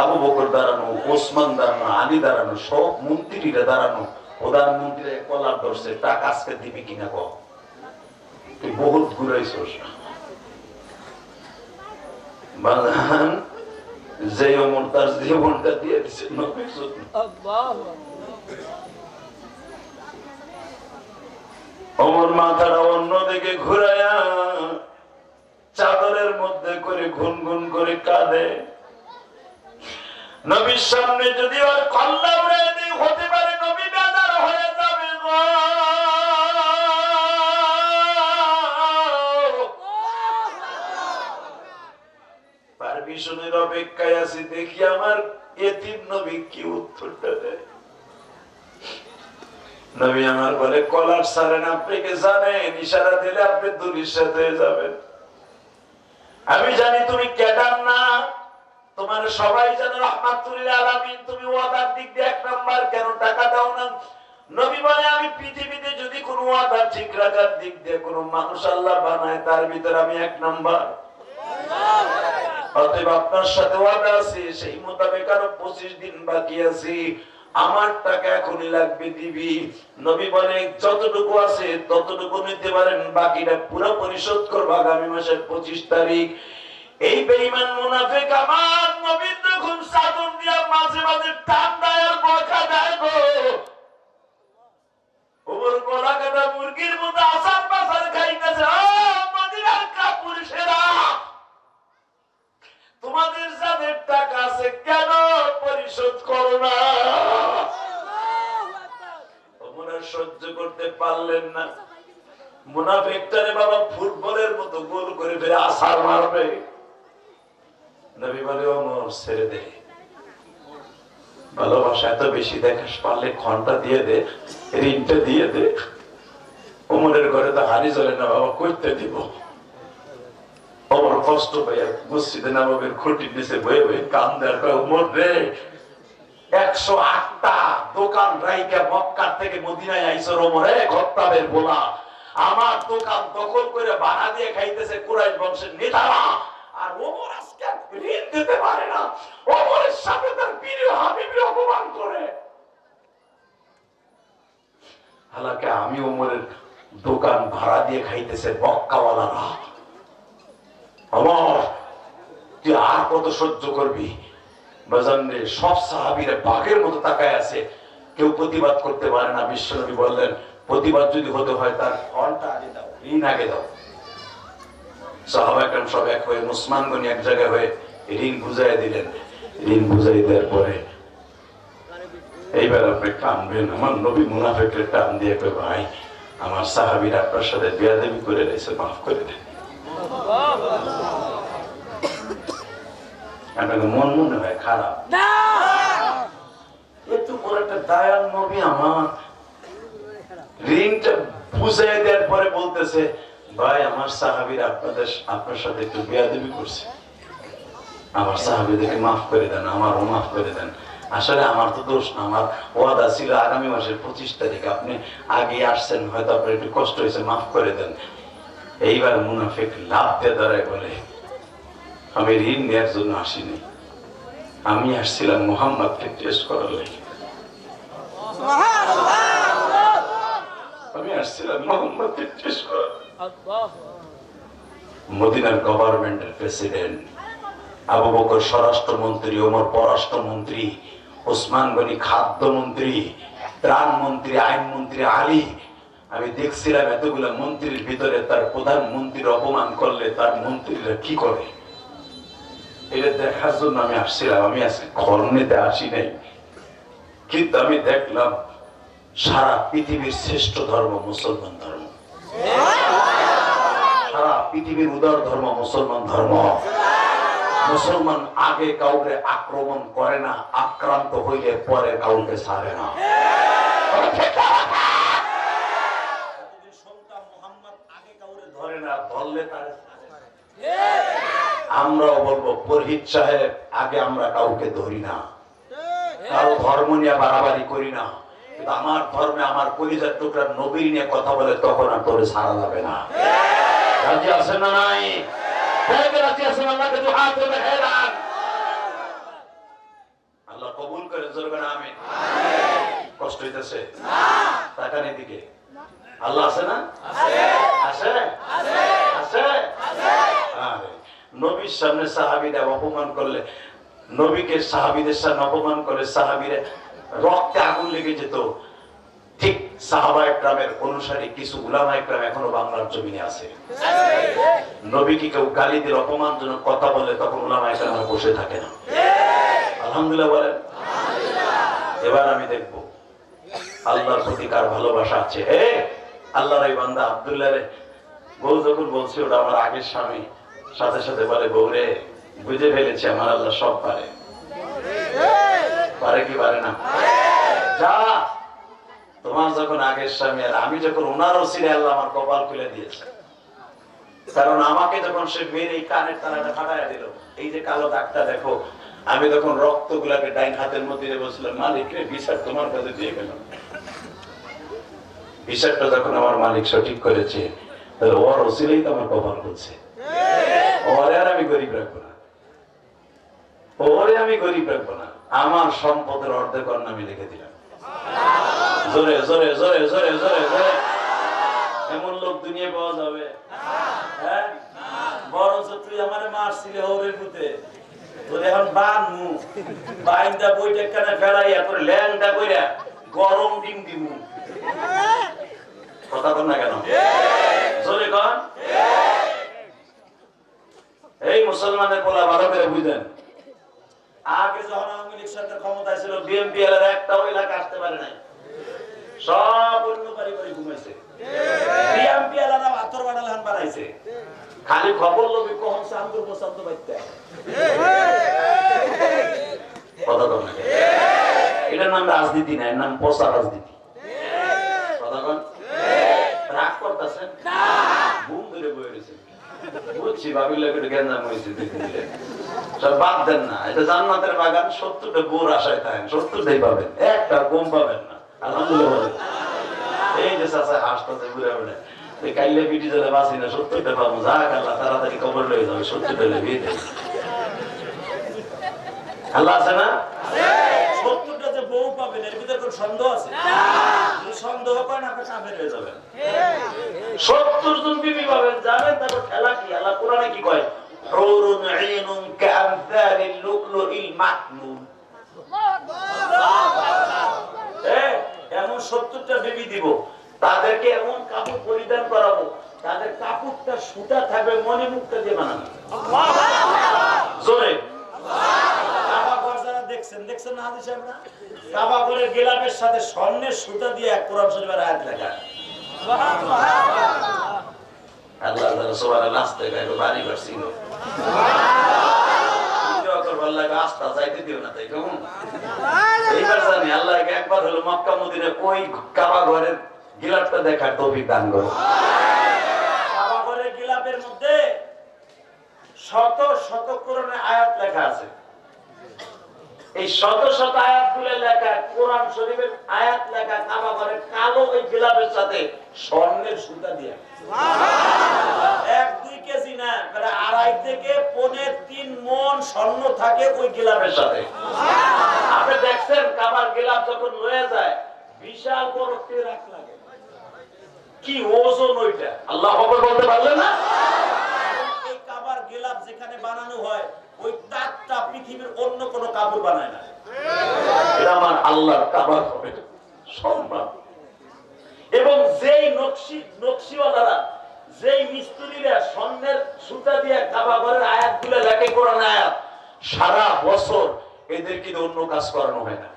আবু বকর দাঁড়ানো, ওসমান দাঁড়ানো, আলী দাঁড়ানো, সব মন্ত্রীরা দাঁড়ানো প্রধানমন্ত্রী কলার ধরছে, টাকা আজকে দিবি কিনা তুই বহুত যে অমর তার জীবনটা দিয়ে জন্য। অমর মাথাটা অন্যদিকে ঘুরাইয়া চাদরের মধ্যে করে ঘুন ঘুন করে কাঁদে। নবীর সামনে যদি আর কল্লা হতে পারে, নবী বেদার হয়ে যাবে পারমিশনের অপেক্ষায় আছি, দেখি আমার এতিম নবী কি উত্তরটা দেয়। নবী আমার বলে, কলার সারেন, আপনি কে জানেন? ইশারা দিলে আপনি দুলির সাথে যাবেন। আমি জানি তুমি কেদার না। তোমার সবাই জানে রহমাতুল্লাহ তুমি ওয়াদার দিক দিয়ে এক নাম্বার, কেন টাকা দাও না? নবী বলে, আমি পৃথিবীতে যদি কোনো ওয়াদা ঠিক রাখার দিক দিয়ে কোনো মানুষ আল্লাহ বানায়, তার ভিতরে আমি এক নাম্বার। অতএব আপনার সাথে ওয়াদা আছে, সেই মোতাবেক আরও পঁচিশ দিন বাকি আছে। আমার টাকা এখনই লাগবে দিবি। নবী বলে, যতটুকু আছে, ততটুকু নিতে পারেন, বাকিটা পুরো পরিশোধ করব আগামী মাসের পঁচিশ তারিখ। এই বেইমান মুনাফেক আমার নবীন যখন সাধন দিয়া মাঝে মাঝে টান দেয় বকা দেয় গো মুনাফেকটারে বাবা ফুটবলের মতো গোল করে ফেলে আসার মারবে। নবী বলে ছেড়ে দে। ভালোবাসা এত বেশি, দেখাস পারলে দিয়ে দে দিয়ে দে। ঘরে তো হারি চলে না, বাবা, করতে দিব। কষ্ট পাইয়া মসজিদে খুঁটির নিচে বয়ে বয়ে কান কয়, ওমর রে, একশো আটটা দোকান রাইকা মক্কার থেকে মদিনায় আইসর ওমরে ঘত্তাবের বলা। আমার দোকান দখল করে ভাড়া দিয়ে খাইতেছে কুরাইশ বংশের নেতারা। আর ওমর আজকে ঋণ দিতে পারে না। ওমরের সাথে তার অপমান করে। হালাকে আমি ওমরের দোকান ভাড়া দিয়ে খাইতেছে বক্কাওয়ালারা আমার তুই আর কত সহ্য করবি? বাজান রে, সব সাহাবিরা বাঘের মতো তাকায় আছে। কেউ প্রতিবাদ করতে পারে না, বিশ্বনবী বললেন প্রতিবাদ যদি হতে হয় তার ফলটা আগে দাও ঋণ আগে দাও। সব এক হয়ে এক জায়গায় হয়ে ঋণ বুঝাই দিলেন। ঋণ বুঝাই দেওয়ার পরে এইবার আপনি আমার নবী মুনাফেকের টান দিয়ে কই ভাই আমার সাহাবিরা আপনার সাথে বিয়াদেবি করে রয়েছে মাফ করে দেন। আপনাকে মন মনে হয় খারাপ? একটু পরে একটা দায়াল নবী আমার ঋণটা বুঝাই দেওয়ার পরে বলতেছে, ভাই, আমার সাহাবির আপনাদের, আপনার সাথে একটু বেয়াদবি করছে। আমার সাহাবিদেরকে মাফ করে দেন, আমারও মাফ করে দেন। আসলে আমার তো দোষ না, আমার ওয়াদা ছিল আগামী মাসের পঁচিশ তারিখ আপনি আগে আসছেন, হয়তো আপনার একটু কষ্ট হয়েছে, মাফ করে দেন। এইবার মুনাফিক লাভ দিয়ে দাঁড়ায় বলে, আমি ঋণ নেওয়ার জন্য আসিনি। আমি আসছিলাম মোহাম্মদকে টেস্ট করার লাগে। আমি আসছিলাম মদিনার গভর্নমেন্টের প্রেসিডেন্ট আবু বকর স্বরাষ্ট্রমন্ত্রী ওমর পররাষ্ট্রমন্ত্রী ওসমান গনি খাদ্যমন্ত্রী ত্রাণ মন্ত্রী আইনমন্ত্রী আলী। আমি দেখছিলাম এতগুলো মন্ত্রীর ভিতরে তার প্রধানমন্ত্রীর অপমান করলে তার মন্ত্রীরা কি করে? এটা দেখার জন্য আমি আসছিলাম। আমি আজকে ঘর নিতে আসি নাই। কিন্তু আমি দেখলাম সারা পৃথিবীর শ্রেষ্ঠ ধর্ম মুসলমান ধর্ম। সারা পৃথিবীর উদার ধর্ম মুসলমান ধর্ম। মুসলমান আগে কাউকে আক্রমণ করে না, আক্রান্ত হইলে পরে কাউকে ছাড়ে না। আমরাও বলব, পরহিত সাহেব, আগে আমরা কাউকে ধরি না। কারও ধর্ম নিয়ে বাড়াবাড়ি করি না। আমার ধর্মে আমার কলিজার টুকরা নবীর নিয়ে কথা বলে তখন আর তোরে ছাড়া যাবে না। রাজি আছে না নাই? হেরান আল্লাহ আছে না? নবীর সামনে সাহাবিরা অপমান করলে, নবীকে সাহাবিদের সামনে অপমান করে সাহাবিরা রক্তে আগুন লেগে যেত। ঠিক সাহাবা একরামের অনুসারী কিছু উলামা একরাম এখনও বাংলার জমিনে আছে। নবীকে কেউ গালি দিয়ে অপমানজনক কথা বলে, তখন উলামা একরাম বসে থাকে না। আলহামদুলিল্লাহ বলেন। এবার আমি দেখব, আল্লাহর প্রতি কার ভালোবাসা আছে। এ, আল্লাহর এই বান্দা আব্দুল্লাহ রে। বউ যখন বলছি, ওটা আমার আগের স্বামী। সাথে সাথে বলে, বউ রে, বুঝে ফেলেছে, আমার আল্লাহ সব পারে। পারে কি পারে না? যা, তোমার যখন আগের স্বামী আর আমি যখন ওনারও ছিলে আল্লাহ আমার কপাল খুলে দিয়েছে। কারণ আমাকে যখন সে মেরে কানের তারাটা ফাটাইয়া দিল, এই যে কালো দাগটা দেখো, আমি তখন রক্ত গুলাকে ডাইন হাতের মধ্যে বলছিলাম, মালিক রে বিচার তোমার কাছে দিয়ে গেলাম বিচারটা যখন আমার মালিক সঠিক করেছে, তাহলে ওর ওসিলেই তো আমার কপাল খুলছে। ওরে আর আমি গরিব রাখব না। ওরে আমি গরিব রাখব না, আমার সম্পদের অর্ধেক অন্য আমি লিখে দিলাম। জোরে জোরে জোরে জোরে জোরে জোরে। এমন লোক দুনিয়া পাওয়া যাবে? হ্যাঁ? বরঞ্চ তুই আমারে পুতে, তোর এখন বান মু। বইটা কেন ফেলাইয়া তোর ল্যাংটা কইরা গরম ডিম দিমু। কথা বল না কেন? জোরে কন? এই মুসলমানের পোলা ভালো করে বুঝেন। আগে যখন আওয়ামী লীগ সরকার ক্ষমতায় ছিল বিএনপি এর একটাও এলাকা আসতে পারে নাই। সব অন্য ঘুমাইছে। বিএনপি খালি খবর লবি কখন চান্দুর প্রশান্ত এটার নাম রাজনীতি না, এর নাম পচা রাজনীতি। রাগ করতেছেন? রয়েছে বুঝছি ভাবির লাগে একটু গেঞ্জাম হয়েছে বাদ দেন না, এটা জান্নাতের বাগান, সত্তরটা গোর আশায় থাকেন, সত্তরটাই পাবেন, একটা কম পাবেন না, আলহামদুলিল্লাহ এই যে ঘুরে বেড়ে কাইলে পাবো আল্লাহ, তাড়াতাড়ি যাবে আল্লাহ আছে না? পাবেন এর ভিতরে কোন সন্দেহ আছে? সন্দেহ করেন আপনি কাফের হয়ে যাবেন। সত্তর জন বিবি পাবেন জানেন তারপর খেলা কি? আল্লাহ কোরআনে কি কয়? হুরুন ঈনুন কামসালিল লুকলুইল মাকনুন এমন সত্তরটা বেবি দিব তাদেরকে এমন কাপড় পরিধান করাবো তাদের কাপড়টা সুতা থাকবে মনে মুক্তা দিয়ে বানানো জোরে। দেখছেন দেখছেন না হাদিস সাহেবরা কাবা ঘরের গেলাপের সাথে স্বর্ণের সুতা দিয়ে এক কোরআন শরীফের আয়াত লেখা। আল্লাহ সুবহানাল্লাহ। নাচতে গাইলো বাড়ি বাড়ছিল আস্তা যাইতে দিও না তাই কেমন? এইবার জানি আল্লাহকে একবার হলো মক্কা মদিনা ওই কাবা ঘরের গিলাপটা দেখার তৌফিক দান করো। কাবা ঘরের গিলাপের মধ্যে শত শত কোরআনের আয়াত লেখা আছে। এই শত শত আয়াতগুলো লেখা কোরআন শরীফের আয়াত লেখা কাবা ঘরের কালো ওই গিলাপের সাথে স্বর্ণের সুতা দিয়ে। এক দুই কেজি না প্রায় আড়াই থেকে পনেরো তিন মন স্বর্ণ থাকে ওই সাথে। আপনি দেখছেন কাবার যখন লয়ে যায় বিশাল বড় লাগে। কি ওজন ওইটা? আল্লাহ বলতে পারলেন না? এই কাবার গিলাপ যেখানে বানানো হয় ওই তাকটা পৃথিবীর অন্য কোনো কাপড় বানায় না। এটা আমার আল্লাহর কাবার হবে। সম্মান। এবং যেই নকশি নকশিওয়ালারা যেই মিস্ত্রিরা স্বর্ণের সুতা দিয়ে কাবা ঘরের আয়াতগুলো লেখে কোরআন আয়াত সারা বছর এদের কিন্তু অন্য কাজ করানো হয় না।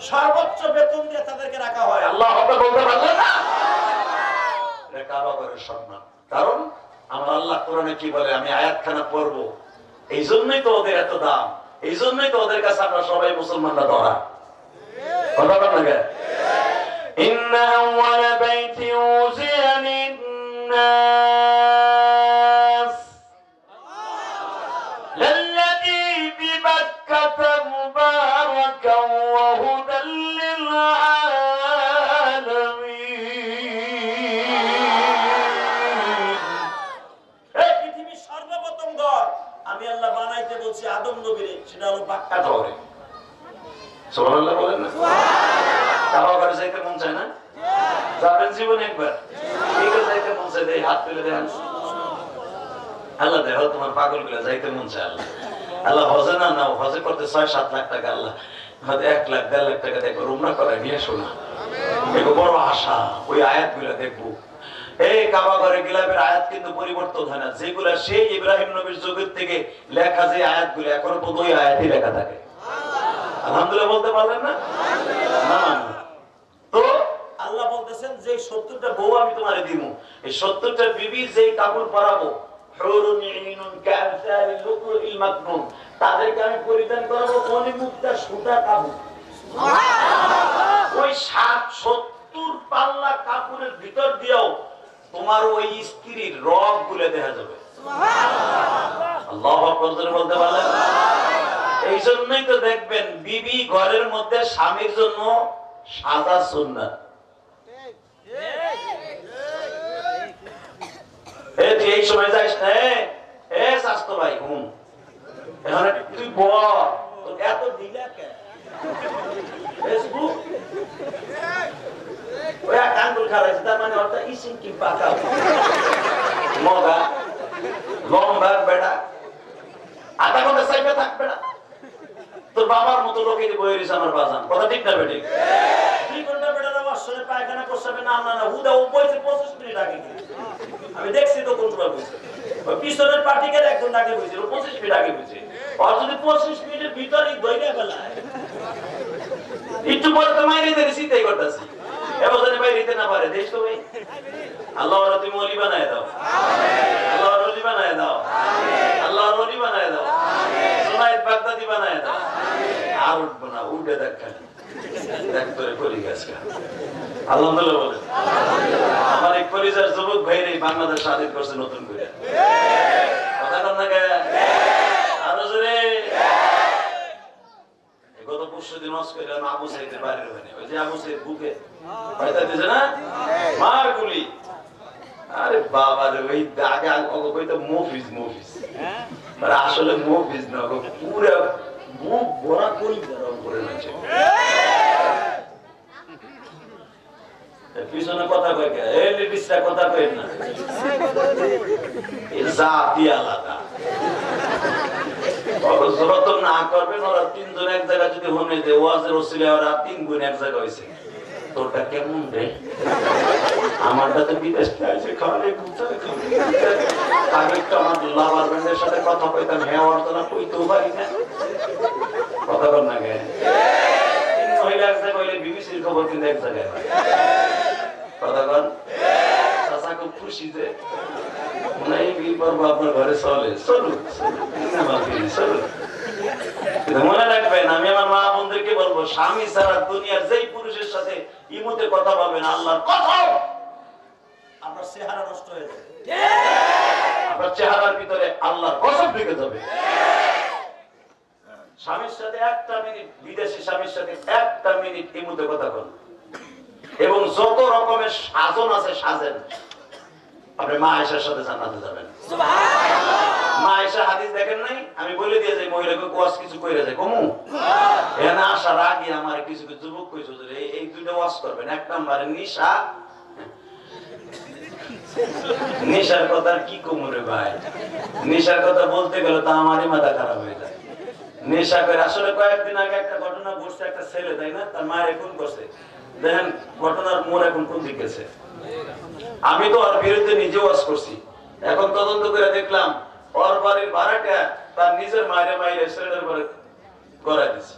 সর্বোচ্চ বেতন দিয়ে তাদেরকে রাখা হয়। আল্লাহ হবে বলতে পারলেন না? কাবা ঘরের সম্মান। কারণ আমার আল্লাহ কোরআনে কি বলে? আমি আয়াতখানা পড়ব। এই জন্যই তো ওদের এত দাম এই জন্যই তো ওদের কাছে আমরা সবাই মুসলমানরা ধরা কথা বল না إن أول بيت وزع للناس للذي ببكة مباركا وهدى কাটা করে সুবহানাল্লাহ বলেন না। কাবা করে যাইতে মন চায় না? যাবেন জীবনে একবার। ঠিক যাইতে মন চায় দেই হাত তুলে দেন। আল্লাহ দেহ তোমার পাগলগুলো যাইতে মন চায় আল্লাহ। আল্লাহ হজে না নাও, হজে করতে ছয় সাত লাখ টাকা আল্লাহ। হয়তো এক লাখ, দেড় লাখ টাকা দেখো রুমরা করে নিয়ে শোনা। দেখো বড় আশা, ওই আয়াতগুলা দেখব। এই কাবা ঘরে আয়াত কিন্তু পরিবর্তন হয় না। যেগুলা সেই ইব্রাহিম নবীর যুগের থেকে লেখা যে আয়াত এখনও পর্যন্ত ওই আয়াতই লেখা থাকে। আলহামদুলিল্লাহ বলতে পারলেন না? না না, না। তো আল্লাহ বলতেছেন যে সত্তরটা বউ আমি তোমারে দিব। এই সত্তরটা বিবি যেই কাপড় পরাবো তাদেরকে আমি পরিধান করাবো মণিমুক্তা সুতা কাপড়। ওই ষাট সত্তর পাল্লা কাপড়ের ভিতর দিয়েও তোমার ওই স্ত্রীর রব গুলে দেখা যাবে। আল্লাহ বলতে পারলেন? এই জন্যই তো দেখবেন বিবি ঘরের মধ্যে স্বামীর জন্য সাদা সুন্নাত। তুই এই সময় যাইস না এ, স্বাস্থ্য ভাই হুম। এখানে তুই বল এত দিলা ফেসবুক? ওই এক আঙ্গুল খারাইছে তার মানে অর্থাৎ ইসিং কি পাকা মগা লম্বা বেড়া আধা ঘণ্টা সাইডে থাকবে না। তোর বাবার মতো লোকে বয়ে রয়েছে আমার বাজান। কথা ঠিক না বেটি? দুই ঘণ্টা বেটার আবার শুনে পায়খানা প্রস্রাবে না না না। হুদা, ও বইছে পঁচিশ মিনিট আগে। আমি দেখছি তো কোন সময় বেলায় একটু পরে তো মাইরে দেবে, শীতেই করতেছি। যদি বাইরে না পারে, দেশ ভাই তুমি অলি বানায় দাও। আল্লাহ বানায় দাও। আল্লাহ অলি বানায় দাও। সোনাইত বাগদাদি বানায় দাও। আর উঠবো না, উঠে দেখ আমার এক পরিচয় যুবক ভাইরে বাংলাদেশ স্বাধীন করছে নতুন করে। কথা কে? আরও জোরে এই গত পরশু দিন আবু সাইদের বাইরে হয়নি। ওই যে আবু সাইদ বুকে মার গুলি। আরে বাবা রে, ওই দাগে অগো কইতো মফিজ মফিজ। আর আসলে মফিজ না অগো পুরা বুক ভরা করি গরম করে নাচে পিছনে কথা কয় কে? এই লেডিসটা কথা কয় না। জাতি আলাদা। যত না এক জায়গায় যদি এক জায়গায় কথা কইতাম হ্যাঁ এক জায়গায় বিবিসির খবর কিন্তু এক জায়গায় কথা কর চাচা খুশি যে, মনে হয় আপনার ঘরে চলে। চলুক চলুক। আমার বিয়ে, চলুক। কিন্তু মনে রাখবেন আমি আমার মা বোনদেরকে বলব স্বামী ছাড়া দুনিয়ার যেই পুরুষের সাথে ইমুতে কথা পাবেন আল্লাহর কথা। আপনার চেহারা নষ্ট হয়ে যাবে। আপনার চেহারার ভিতরে আল্লাহর যাবে। স্বামীর সাথে একটা মিনিট, বিদেশি স্বামীর সাথে একটা মিনিট ইমুতে কথা এবং যত রকমের সাজন আছে, সাজেন। আপনি মা আয়েশার সাথে জান্নাতে যাবেন। এখানে কথা কি কমরে ভাই? কথা বলতে গেলে তো আমারই মাথা খারাপ হয়ে যায়। নেশা করে আসলে কয়েকদিন আগে একটা ঘটনা ঘটছে, একটা ছেলে, তাই না? তার মায়ের খুন করছে। দেখেন, ঘটনার মোড় এখন কোন দিক আমি তো ওর বিরুদ্ধে নিজে ওয়াজ করছি। এখন তদন্ত করে দেখলাম ওর বাড়ির ভাড়াটা তার নিজের মায়ের মায়ের গড়াই দিচ্ছে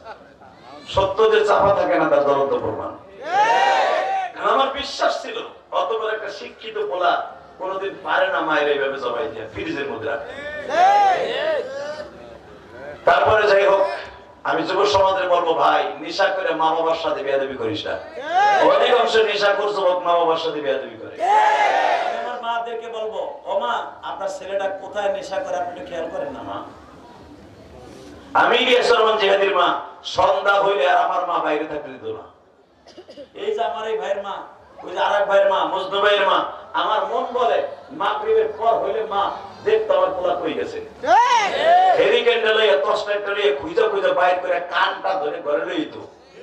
সত্য যে চাপা থাকে না তার প্রমাণ। আমার বিশ্বাস ছিল অত বড় একটা শিক্ষিত পোলা কোনোদিন পারে না মায়ের এইভাবে জবাই দিয়ে ফ্রিজের মধ্যে তারপরে যাই হোক আমি যুব সমাজের বলব ভাই নেশা করে মা বাবার সাথে বেয়াদবি করিস না। অধিকাংশ নেশা করছ হোক মা বাবার সাথে বেয়াদবি করে। মাদেরকে বলব ও মা আপনার ছেলেটা কোথায় নেশা করে আপনি খেয়াল করেন না মা। আমি গিয়েছিলাম জেহাদির মা সন্ধ্যা হইলে আর আমার মা বাইরে থাকতে দিত না। এই যে আমার এই ভাইয়ের মা ওই যে আরেক ভাইয়ের মা মজনু ভাইয়ের মা আমার মন বলে মাগরিবের পর হইলে মা দেখতো আমার পোলা কই গেছে। হেরিকেনটা লইয়া টর্চলাইটটা লইয়া খুঁজা খুঁজা বাইর করে কানটা ধরে ঘরে লইত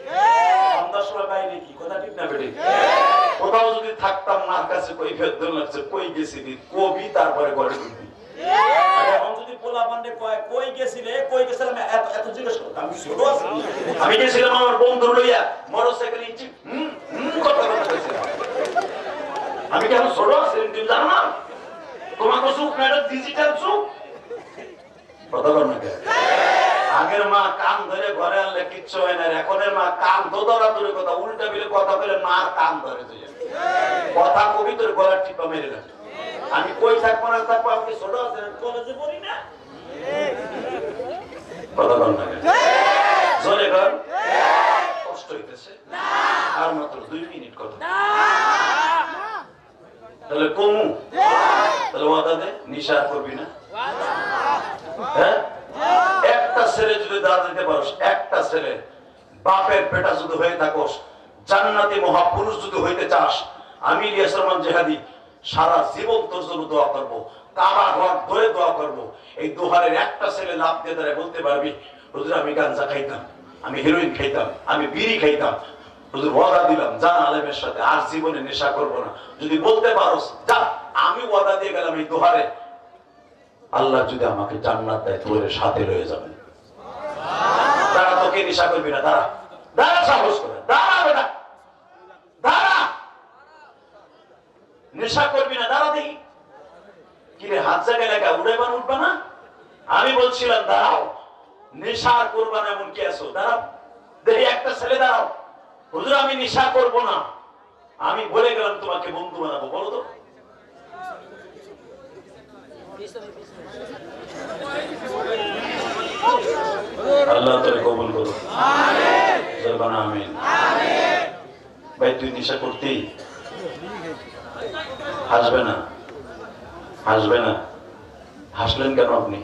সন্ধ্যার সময় বাইরে কি? কথা ঠিক না বেটি? কোথাও যদি থাকতাম মার কাছে কই ফেরত লাগছে কই গেছিলি? কবি তারপরে ঘরে ঢুকবি এখন যদি পোলা বান্ডে কয় কই গেছিলে? কই গেছিলাম এত এত জিজ্ঞেস করতাম। আমি ছোট আছি। আমি গেছিলাম আমার বন্ধু লইয়া মোটরসাইকেল ইঞ্চি হুম হুম কথা কথা কইছিলাম। আমি কি এখন ছোট আছি? তুমি জানো না? তোমাকে সুখ না এটা ডিজিটাল সুখ। কথা বল না কেন? আগের মা কান ধরে ঘরে আনলে কিচ্ছু হয় না এখনের মা কান তো ধরা দূরে কথা, উল্টা বিলে কথা বলে মা কান ধরে তুই কথা কবি তোর গলার টিপা মেরে আমি কই থাকব না থাকব? আপনি ছোট আছেন কলেজে পড়ি না কথা বল না কেন? জোরে কর কষ্ট হইতেছে আর মাত্র দুই মিনিট কথা তাহলে কমু তাহলে ওয়াদা দে নিশা আর করবি না হ্যাঁ একটা ছেলে যদি দাঁড়া দিতে পারোস একটা ছেলে বাপের পেটা যদি হয়ে থাকোস জান্নাতি মহাপুরুষ যদি হইতে চাস আমি ইলিয়াস রহমান জেহাদি সারা জীবন তোর জন্য দোয়া করব কাবা ঘর ধরে দোয়া করব এই দোহারের একটা ছেলে লাভ দিয়ে দাঁড়ায় বলতে পারবি, হুজুর, আমি গাঞ্জা খাইতাম, আমি হিরোইন খাইতাম, আমি বিড়ি খাইতাম। হুজুর, ওয়াদা দিলাম আলেমের সাথে, আর জীবনে নেশা করব না। যদি বলতে পারোস, যা, আমি ওয়াদা দিয়ে গেলাম এই দোহারে। আল্লাহ যদি আমাকে জান্নাত দেয় তোর সাথে রয়ে যাবে। তারা তোকে নেশা করবি না, দাঁড়া। দাঁড়া, সাহস করে। দাঁড়া, বেটা। দাঁড়া। নেশা করবি না, দাঁড়া দেখি। কিরে, হাত জায়গায় বান উঠবা না? আমি বলছিলাম, দাঁড়াও নেশা করবা না এমন কি আছো। দাঁড়াও, দেখি একটা ছেলে, দাঁড়াও। হুজুর, আমি নেশা করব না। আমি বলে গেলাম তোমাকে বন্ধু বানাবো, বলো তো। আল্লাহ তোরে কবুল আমিন। ভাই, তুই নেশা করতেই হাসবে না হাসবে না। হাসলেন কেন আপনি?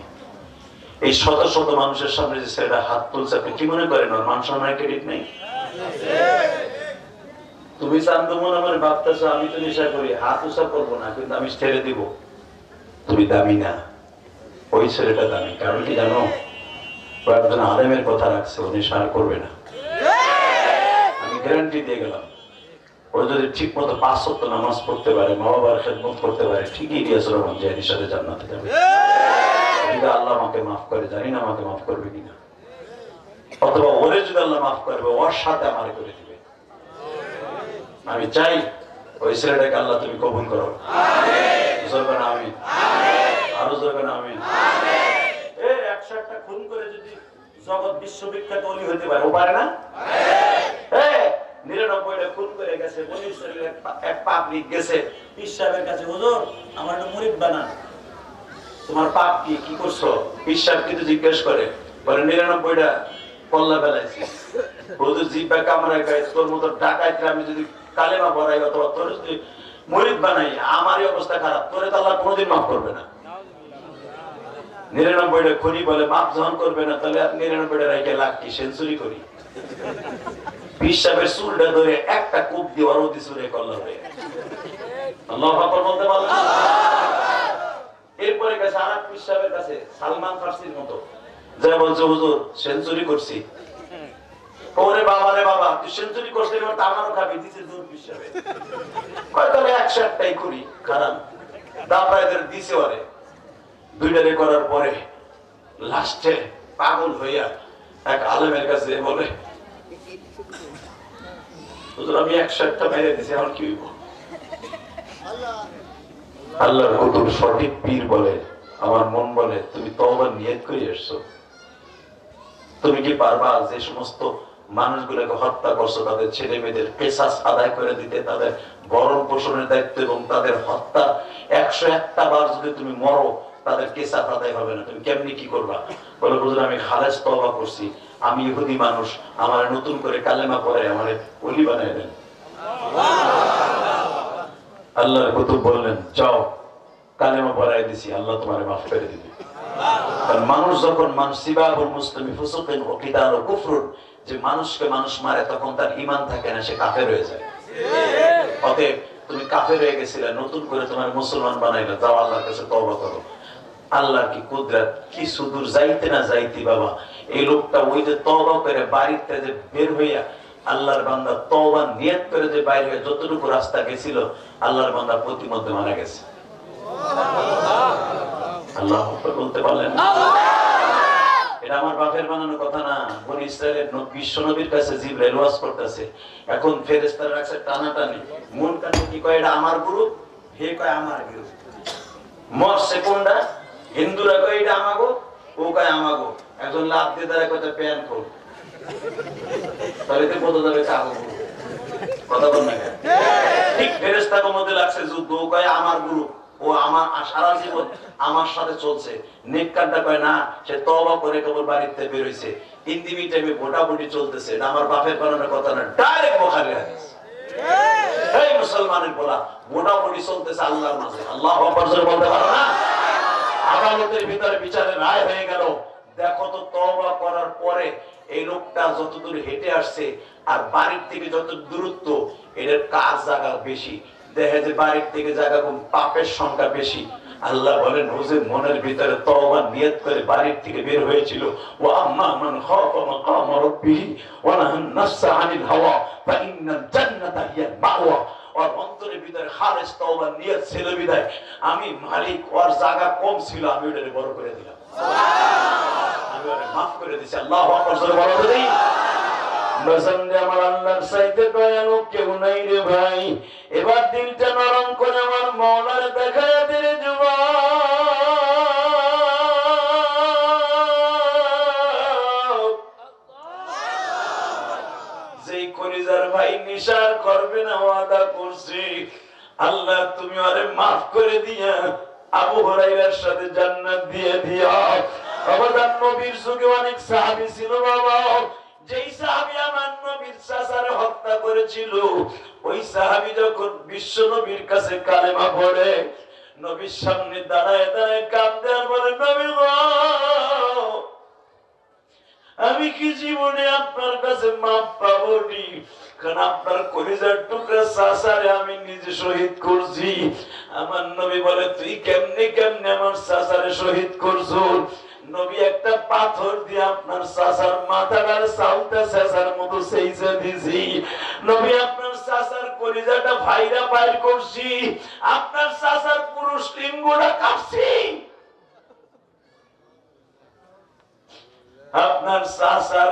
এই শত শত মানুষের সামনে যে ছেলেটা হাত তুলছে, আপনি কি মনে করেন, ওর মান সম্মানের ক্রেডিট নেই? তুমি শান্ত মনে মনে ভাবতেছো, আমি তো নেশা করি, হাত উষা করব না, কিন্তু আমি ছেড়ে দিব। তুমি দামি না, ওই ছেলেটা দামি। কারণ কি জানো? ও একজন আলেমের কথা রাখছে, ও নেশা করবে না। আমি গ্যারান্টি দিয়ে গেলাম। ও যদি ঠিক মতো পাঁচ সপ্তাহ নামাজ পড়তে পারে, মা বাবার খেদমত করতে পারে, ঠিকই ইলিয়াস রহমান জাহিদের সাথে জান্নাতে যাবে। যদি আল্লাহ আমাকে মাফ করে জানি না আমাকে মাফ করবে কিনা। অথবা ওরে যদি আল্লাহ মাফ করবে ওর সাথে আমার করে দিবে। আমি চাই ওই ছেলেটাকে আল্লাহ তুমি কবুল করো। জোরবেন আমিন। আরও জোরবেন একশো একটা খুন করে যদি জগৎ বিশ্ববিখ্যাত অলি হতে পারে ও পারে না? নিরানব্বইটা খুন করে গেছে এক পাবলিক গেছে। কাছে হুজুর আমার একটা মুরিদ বানান। তোমার পাপ কি? কি করছ? সাহেব কিন্তু জিজ্ঞেস করে। বলে, নিরানব্বইটা কল্লা বেলাইছি হুজুর জিব্বা কামড়ায় গায়ে তোর মতো ডাকাইতে আমি যদি কালেমা পড়াই অথবা তোর যদি মরিদ বানাই, আমারই অবস্থা খারাপ। তোরে তো আল্লাহ কোনোদিন মাফ করবে না। নিরানব্বইটা খুনি বলে, মাপ যখন করবে না, তাহলে আর নিরানব্বইটা রাইকে লাখ কি? সেঞ্চুরি করি। পিসাবের চুলটা ধরে একটা কূপ দিয়ে অতি চুরে করল হয়ে। আল্লাহ বলতে পারলাম? এরপরে গেছে আর এক পিসাবের কাছে, সালমান ফার্সির মতো। যা বলছে, হুজুর, সেঞ্চুরি করছি। ওরে বাবা রে বাবা, তুই সেঞ্চুরি করছিস এবার তো আমারও খাবি দিছে পিসাবে কয়, তাহলে একশো একটাই করি। খারাপ দাবরাইদের দিছে ওরে। দুইটারে করার পরে লাস্টে পাগল হইয়া এক আলেমের কাছে বলে, হুজুর, আমি একশো একটা মেরে দিছি, এখন কি হইব? আল্লাহর কুতুব সঠিক পীর বলে, আমার মন বলে, তুমি তওবার নিয়ত করে এসছো তুমি কি পারবা যে সমস্ত মানুষগুলোকে হত্যা করছ, তাদের ছেলে মেয়েদের পেশাস আদায় করে দিতে, তাদের ভরণ পোষণের দায়িত্ব এবং তাদের হত্যা? একশো একটা বার যদি তুমি মরো, তাদের কেসাত আদায় হবে না। তুমি কেমনি কি করবা? বলে বুঝলে আমি খালেজ তবা করছি। আমি ইহুদি মানুষ, আমার নতুন করে কালেমা পরে আমার অলি বানাই দেন। আল্লাহর কুতুব বললেন, যাও, কালেমা পড়াই দিছি, আল্লাহ তোমারে মাফ করে দিবে। মানুষ যখন মানুষ যে মানুষকে মানুষ মারে, তখন তার ঈমান থাকে না, সে কাফের হয়ে যায়। অতএব তুমি কাফের হয়ে গেছিলে, নতুন করে তোমার মুসলমান বানাইলে, যাও আল্লাহর কাছে তওবা করো। আল্লাহ কি কুদরত? কি সুদূর যাইতে না যাইতে, বাবা। এই লোকটা ওই যে তওবা করে বাড়িতে যে বের হইয়া আল্লাহর বান্দা তওবা নিয়ত করে যে বাইরে যতটুকু রাস্তা গেছিল, আল্লাহর বান্দা প্রতিমধ্যে মারা গেছে। আল্লাহ বলতে পারলেন আমার বাপের বানানো কথা না। কাছে মন কি কয়, এটা আমার হে কয়, আমার হিন্দুরা কয়, এটা আমাগো? ও কয়, আমাগো। একজন দিয়ে প্যান তাহলে তো বোঝা যাবে কাগো কথা বল না? ঠিক ফেরেশতার মধ্যে লাগছে যুদ্ধ কয়, আমার গ্রুপ ও আমার সারা জীবন আমার সাথে চলছে। নেককারটা কয়, না, সে তওবা করে কেবল বাড়িতে বের হইছে। ইন্দিমি টাইমে ভোটাভুটি চলতেছে। এটা আমার বাপের বানানোর কথা না ডাইরেক্ট বুখারী হাদিস। এই মুসলমানের বলা, ভোটাভুটি চলতেছে আল্লাহর মাঝে। আল্লাহ বলতে পারো না? আদালতের ভিতরে বিচারে রায় হয়ে গেল। দেখো তো তওবা করার পরে এই লোকটা যতদূর হেঁটে আসছে আর বাড়ির থেকে যত দূরত্ব এটার কাজ জায়গা বেশি? দেখে যে বাড়ির থেকে জায়গা কম, পাপের সংখ্যা বেশি। আল্লাহ বলেন, হুজুর, মনের ভিতরে তওবা নিয়ত করে বাড়ির থেকে বের হয়েছিল। ওয়া আম্মা মান খাফা মাকাম ওয়া নাহান নাফসা আনিল হাওয়া, ফা ইন্নাল জান্নাতা হিয়াল মাওয়া। ওর অন্তরের ভিতরে তওবা নিয়ত ছিল বিদায় আমি মালিক, ওর জায়গা কম ছিল, আমি ওটাকে বড় করে দিলাম। করে আল্লাহু দেখি। ভাই। এবার নরম করে আমার মৌলার দেখায় দে রে যুবক। যেই কলিজার ভাই নিশার করবে না ওয়াদা করছি। আল্লাহ, তুমি আরে মাফ করে দিয়া আবু হরাইরার সাথে জান্নাত দিয়ে দিয়া অবদান নবীর যুগে অনেক সাহাবী ছিল বাবা। যেই সাহাবী আমার নবীর চাচারে হত্যা করেছিল, ওই সাহাবী যখন বিশ্ব নবীর কাছে কালেমা পড়ে, নবীর সামনে দাঁড়ায় দাঁড়ায় কান্দে আর বলে, নবী আমি কি জীবনে আপনার কাছে মাপ পাবো নি কারণ আপনার কলিজার টুকরা সাসারে আমি নিজে শহীদ করছি। আমার নবী বলে, তুই কেমনে কেমনে আমার সাসারে শহীদ করছ নবী একটা পাথর দিয়ে আপনার সাসার মাথাটার সাউটা সাসার মতো সেইজা দিছি। নবী আপনার সাসার কলিজাটা ভাইরা বাইর করছি, আপনার সাসার পুরুষ লিঙ্গটা কাটছি আপনার চাচার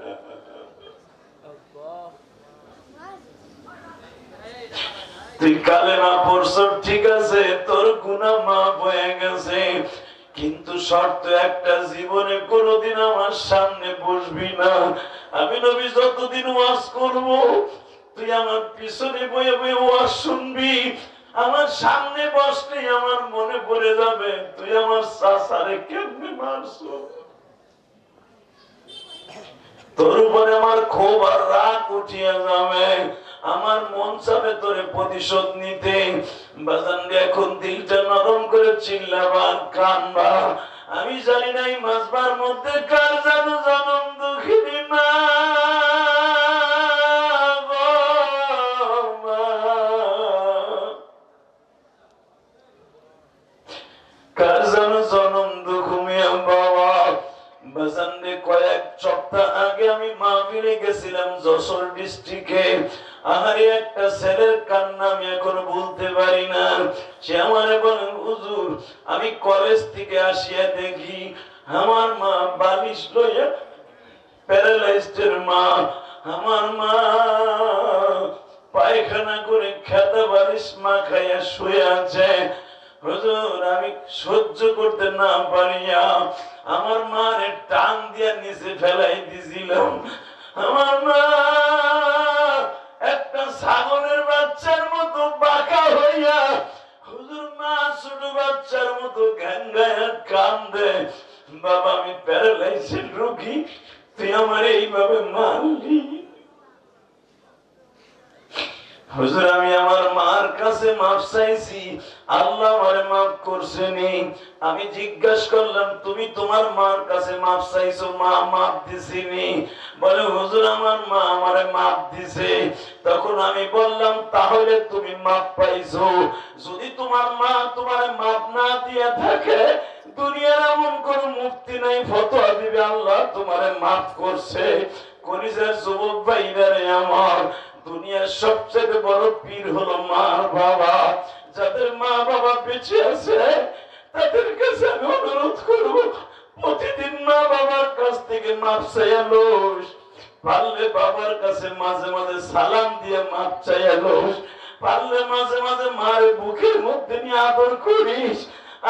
তুই কালেমা পড়ছ ঠিক আছে, তোর গুনাহ মাফ হয়ে গেছে। কিন্তু শর্ত একটা, জীবনে কোনোদিন আমার সামনে বসবি না। আমি নবী যতদিন ওয়াজ করব, তুই আমার পিছনে বয়ে বয়ে ওয়াজ শুনবি। আমার সামনে বসলে আমার মনে পড়ে যাবে, তুই আমার সাসারে কেমনে মারছো? তোর উপরে আমার ক্ষোভ আর রাগ উঠিয়া যাবে। আমার মন চাবে তোরে প্রতিশোধ নিতে। বাজান এখন দিলটা নরম করে চিল্লাবার কানবা আমি জানি না এই মাসবার মধ্যে কার জানো জনম দুঃখিনী মা। কয়েক সপ্তাহ আগে আমি মাহফিলে গেছিলাম যশোর ডিস্ট্রিক্টে আহারে একটা ছেলের কান্না আমি এখন বলতে পারি না। সে আমারে বলেন হুজুর, আমি কলেজ থেকে আসিয়া দেখি আমার মা বালিশ লইয়া প্যারালাইজডের মা। আমার মা পায়খানা করে খেতা বালিশ মা খাইয়া শুয়ে আছে। হুজুর, আমি সহ্য করতে না পারিয়া আমার মারে টান দিয়া নিচে ফেলাই দিছিলাম। আমার মা ছাগলের বাচ্চার মতো বাঁকা হইয়া হুজুর মা ছোট বাচ্চার মতো গঙ্গায় কান দেয় বাবা, আমি প্যারালাইসিস রোগী, তুই আমার এইভাবে মারলি? হুজুর, আমি আমার মার কাছে মাপ চাইছি, আল্লাহ মাফ আমি জিজ্ঞাসা করলাম, তুমি তোমার মার কাছে মাপ চাইছো, মা দিছিনি বলে, হুজুর, আমার মা মাপ দিছে। তখন আমি বললাম, তাহলে তুমি মাপ পাইছো। যদি তোমার মা তোমার মাপ না দিয়া থাকে দুনিয়ার এমন কোন মুক্তি নাই, ফতোয়া দিবে, আল্লাহ তোমারে মাফ করছে। কলিজার যুবক ভাইরারে আমার দুনিয়ার সবচেয়ে বড় পীর হলো মা বাবা। যাদের মা বাবা বেঁচে আছে, তাদের কাছে আমি অনুরোধ করব, প্রতিদিন মা বাবার কাছ থেকে মাপ চাইয়ালোস পারলে বাবার কাছে মাঝে মাঝে সালাম দিয়ে মাপ চাইয়ালোস পারলে মাঝে মাঝে মার বুকের মধ্যে নিয়ে আদর করিস।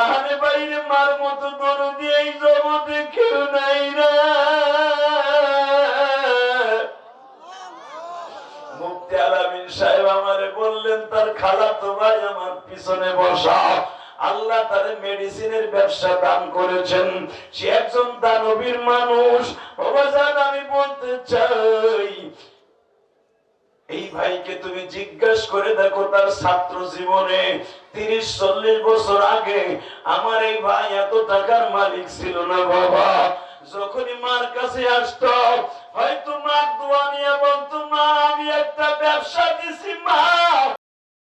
আরে বাইরে মার মতো দরদি এই জগতে কেউ নাই রে। মুক্তি আলামিন সাহেব আমারে বললেন, তার খালাতো ভাই আমার পিছনে বসা। আল্লাহ তার মেডিসিনের ব্যবসা দান করেছেন। সে একজন দানবীর মানুষ। আমি বলতে চাই, এই ভাইকে তুমি জিজ্ঞাসা করে দেখো তার ছাত্র জীবনে। তিরিশ, চল্লিশ বছর আগে আমার এই ভাই এত টাকার মালিক ছিল না বাবা। যখনই মার কাছে আসতো হয়তো মার দোয়া নিয়ে বলতো মা আমি একটা ব্যবসা দিছি, মা।